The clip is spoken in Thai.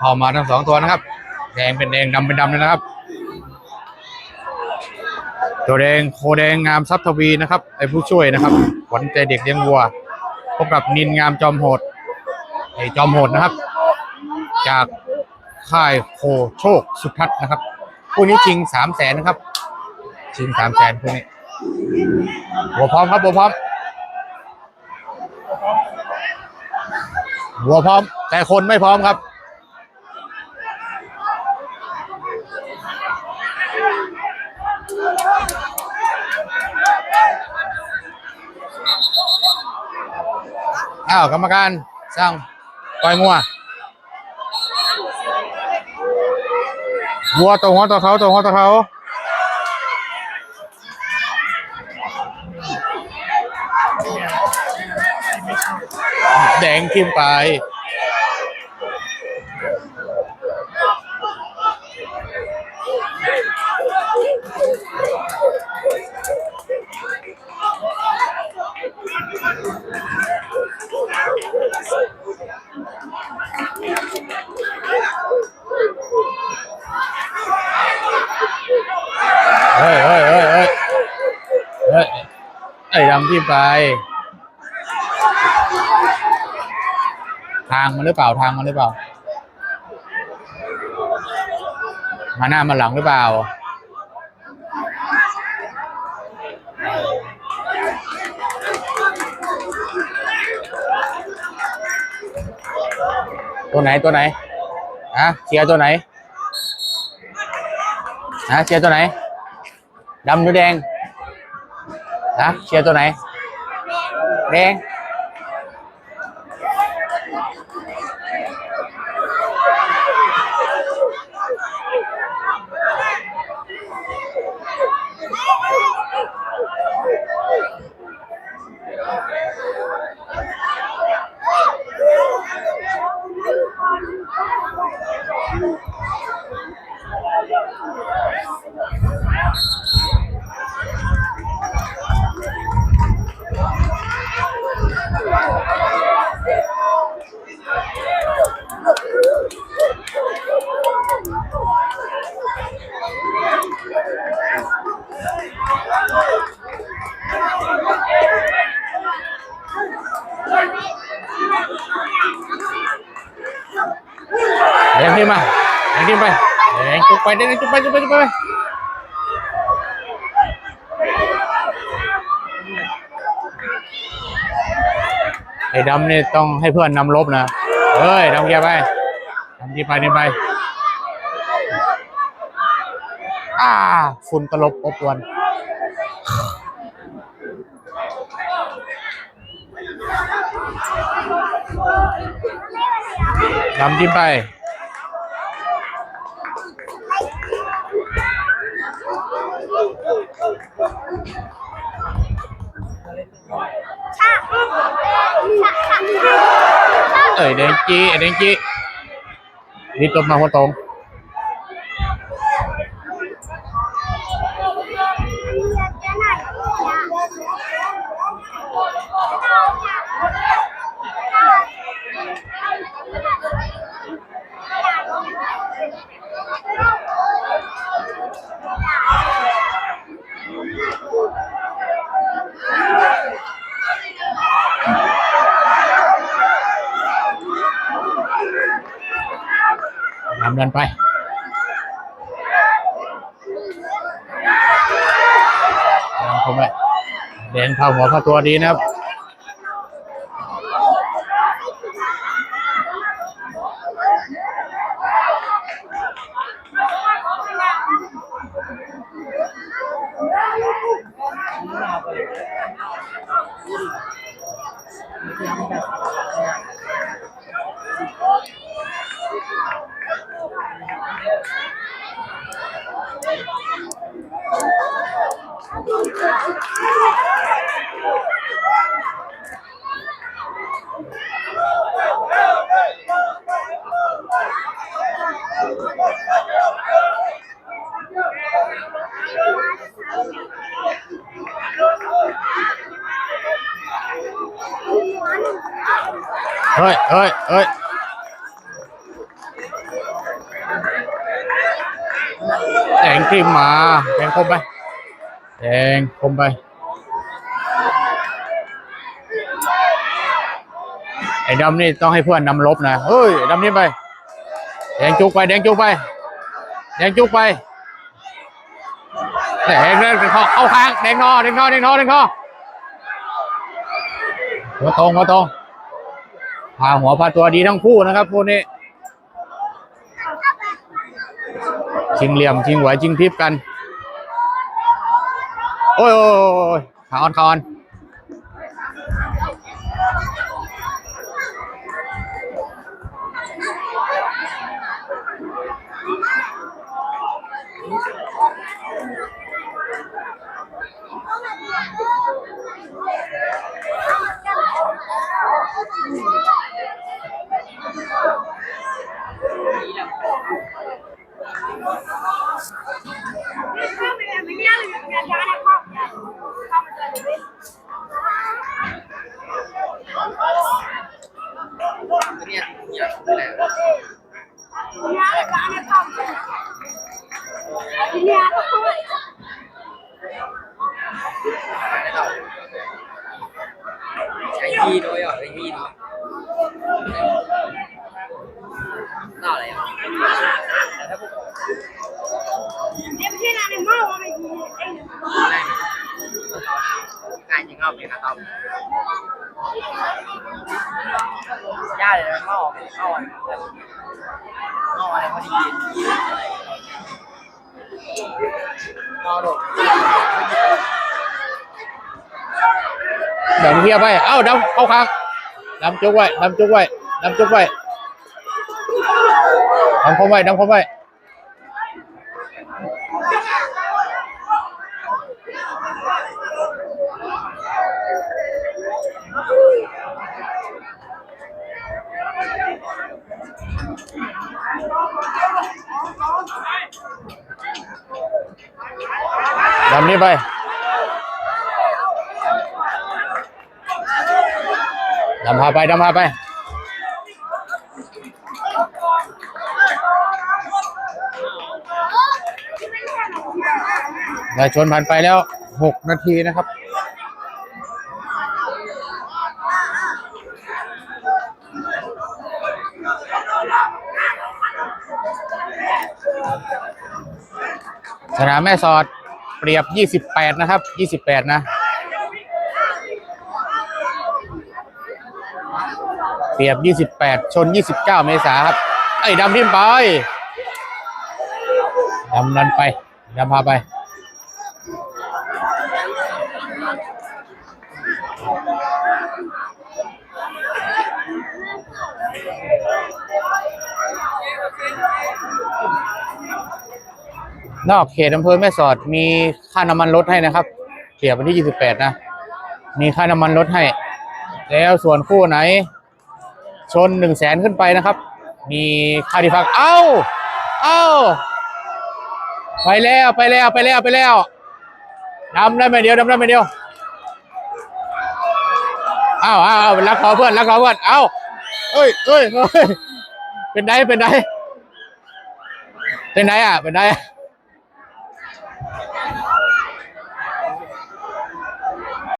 เข้ามามาทั้งสองตัวนะครับ แดงเป็นแดงดำเป็นดำเลยนะครับ ตัวแดงโคแดงงามทรัพย์ทวีนะครับไอ้ผู้ช่วยนะครับขวัญใจเด็กเลี้ยงวัวพบกับนินงามจอมโหดไอ้จอมโหดนะครับ จากค่ายโคโชคสุทัศน์นะครับคู่นี้ชิงสามแสนนะครับ ชิงสามแสนคู่นี้หัวพร้อมครับหัวพร้อม หัวพร้อม แต่คนไม่พร้อมครับ อ้าว กรรมการสั่งปล่อยงัววัวตัวหัวตัวเขาตัวหัวตัวเขา แดงทิมไปเฮ้ยเฮ้ยเฮ้ยเฮ้ยเฮ้ยไอ้ดำที่ไป ทางมันหรือเปล่าทางมันหรือเปล่า มาหน้ามาหลังหรือเปล่าตัวไหนตัวไหนอะเชียร์ตัวไหนฮะเชียร์ตัวไหนดำหรือแดงฮะเชียร์ตัวไหน แดง มาแดงขึ้นไปแดงจุกไปแดงจุกไปจุกไปจุกไปไอ้ดำนี่ต้องให้เพื่อนนำลบนะเฮ้ยดำเกียร์ไปดำเกียร์ไปนี่ไปอ่าฝุ่นตลบอบวนดำจิ้มไป เอ้ยแดงจีไอ้แดงจีนี่ตบมาหัวตรง นำเดินไป เข้าไปแดงเข้าหัวเข้าตัวดีนะครับ เฮ้ยเฮ้ยเฮ้ยแดงขึ้นมาแดงคมไปแดงคมไปไอ้ดำนี่ต้องให้เพื่อนนำลบนะเฮ้ยดำนี่ไปแดงจุกไปแดงจุกไปแดงจุกไปแดงเล่นเข้าเข้าค้างแดงนอแดงนอแดงนอแดงนอมาตรงมาตรง พาหัวพาตัวดีทั้งคู่นะครับพวกนี้ชิงเหลี่ยมชิงไหวชิงพริบกัน โอ้ยโอ้ยโอ้ยขาออนขาออน Cái gì thôi rồi, cái gì thôi. Nào lại. Cái gì ngon thì nó tông. Ra thì nó ngon, ngon. Ngon này có đi gì. Ngon rồi. ดำเฮียไป เอ้าดำเข้าข้างดำจุกไว้ดำจุกไว้ดำจุกไว้ดำคมไว้ดำคมไว้ดำนี่ไปำพาไปดำพาไปได้ชนผ่านไปแล้วหกนาทีนะครับสนามแม่สอดเปรียบ 28 นะครับ 28 นะ ปรียบ 28 ชน 29 เมษาครับ ไอ้ดำทิมไปดำนันไปดำพาไปนอกเขตอำเภอแม่สอดมีค่าน้ำมันลดให้นะครับเกี่ยววันที่ 28 นะ มีค่าน้ำมันลดให้ แล้วส่วนคู่ไหน ชนหนึ่งแสนขึ้นไปนะครับ มีค่าที่พัก เอ้า เอ้า ไปแล้วไปแล้วไปแล้วไปแล้วดำได้ไม่เดียวดำได้ไม่เดียวเอ้าเอ้าเอ้ารักขอเพื่อนรักขอเพื่อน เอ้าเอ้ยเอ้ยเอ้ยเป็นไดเป็นไดเป็นไดอะเป็นไดอะ